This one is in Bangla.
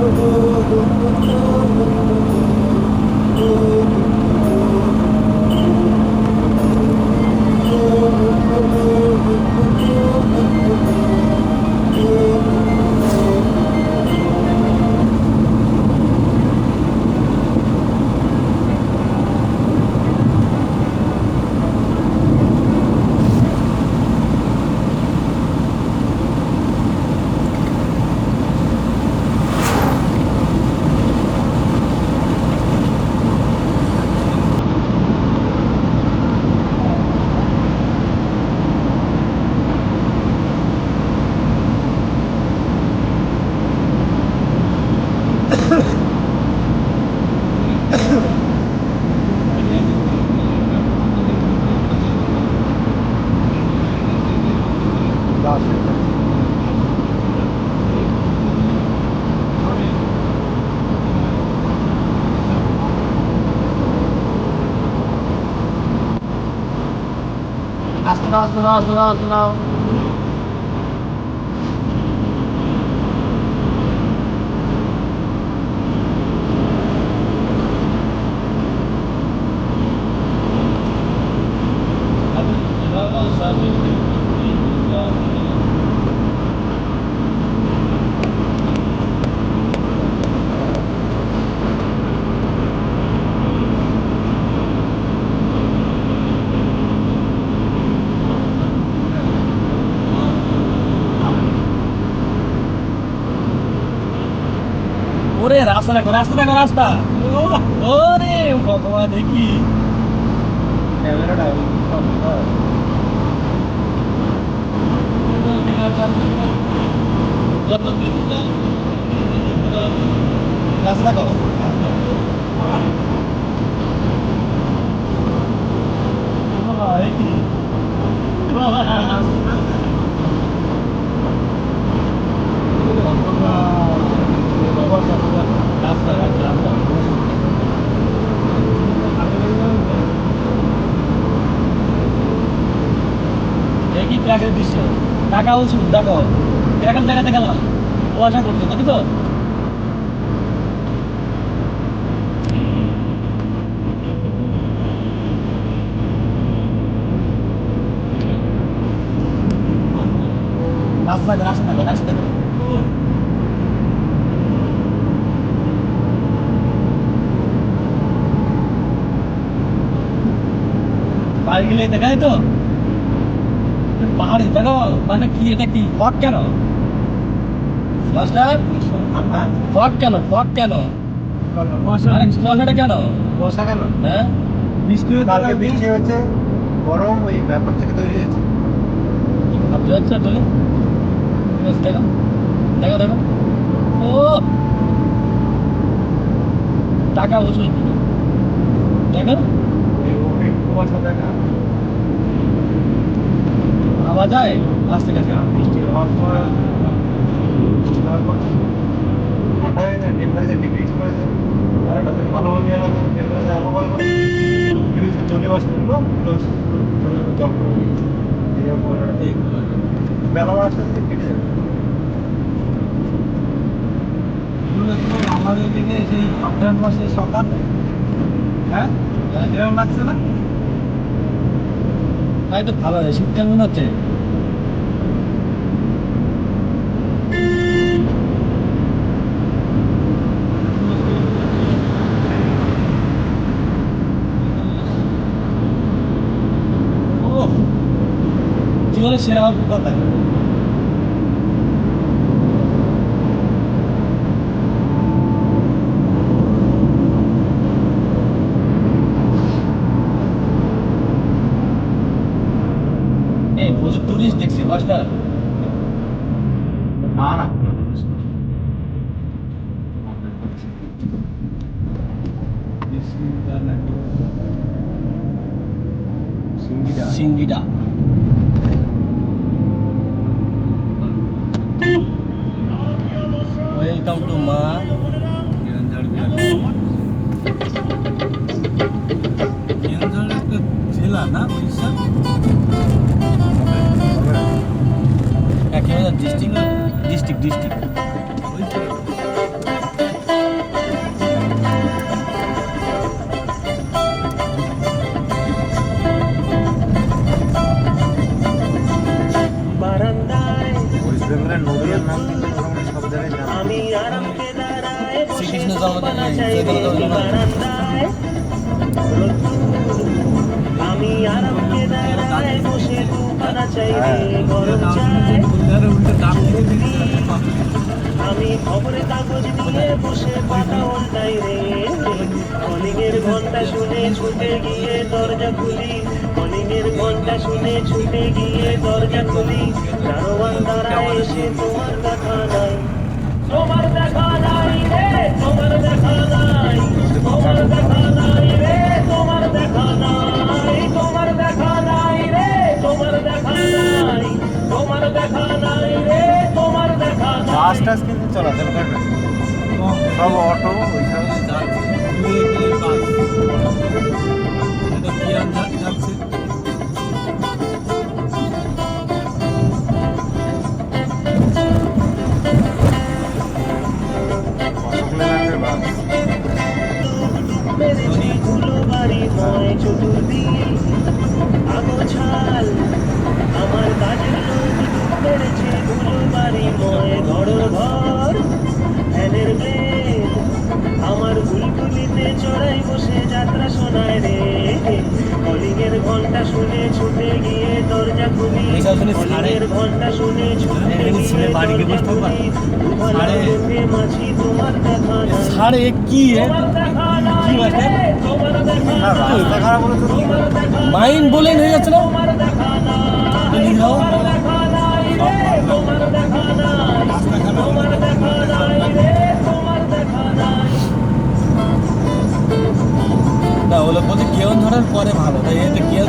Oh আসতে দাও আসতে দাও আসতে দাও আসতে দাও ওরে রাস্তা দেখো রাস্তা দেখো রাস্তা। ওরে ভগবান দেখি। রাস্তা দেখো। বাবা, এই বাবা, রাস্তা রাস্তা রাস্তা দেখি ট্রাকের দৃশ্য টাকা উঁচু দেখো এখন দেখাতে গেলাম কুয়াশা করছে দেখি তো রাস্তা রাস্তা রাস্তা বাড়ি গেলে দেখায় তো পাহাড়ে দেখো মানে কি এটা কি? ফক কেন? মাস্টার? ফক কেন? ফক কেন? কেন? বর্ষা কেন? হ্যাঁ? বৃষ্টি কালকে বৃষ্টি হচ্ছে গরম ওই ব্যাপার থেকে তৈরি হয়েছে। তুমি দেখো। দেখো দেখো। ও! টাকা উঁচু। দেখো। এই আওয়াজ যায়? আসতে গেছে বৃষ্টি হওয়ার পর হয়ে টেম্পারেচার ডিক্রিজ করে যায় আর এটাতে ভালোভাবে এলাম টেম্পারেচার আবহাওয়া করে কিছু চলে প্লাস করে বেলা আসতে আসতে কেটে যাবে। আমাদের দিকে সেই অক্টোবর মাসে সকাল হ্যাঁ? এরকম লাগছে না? তাই তো ভালো হয় শীতকাল মনে হচ্ছে ও জীবনের সেরা অভিজ্ঞতা এই প্রচুর টুরিস্ট দেখছি মাস্টার না ডিস্ট্রিক্ট ডিস্ট্রিক্ট ডিস্ট্রিক্ট আমি আরামকে দাঁড়ায় শ্রীকৃষ্ণ জন্মদিন আমি খবরের কাগজ নিয়ে বসে পাতা উল্টাই রে। কলিংয়ের ঘণ্টা শুনে ছুটে গিয়ে দরজা খুলি কলিংয়ের ঘণ্টা শুনে ছুটে গিয়ে দরজা খুলি। দারোয়ান দাঁড়ায় এসে তোমার দেখা নাই তোমার দেখা নাই তোমার দেখা নাই রে। বাস কিন্তু চলাচল করে না সব অটো ওইসব এইসব শুনে সাড়ে- ছেলে বাড়ি গিয়ে বসতে পারবে? সাড়ে- সাড়ে কি কি মাইন্ড বলেন হয়ে যাচ্ছে না? না ওগুলো বলছে কেউ ধরার পরে ভালো তাই এতে কেউ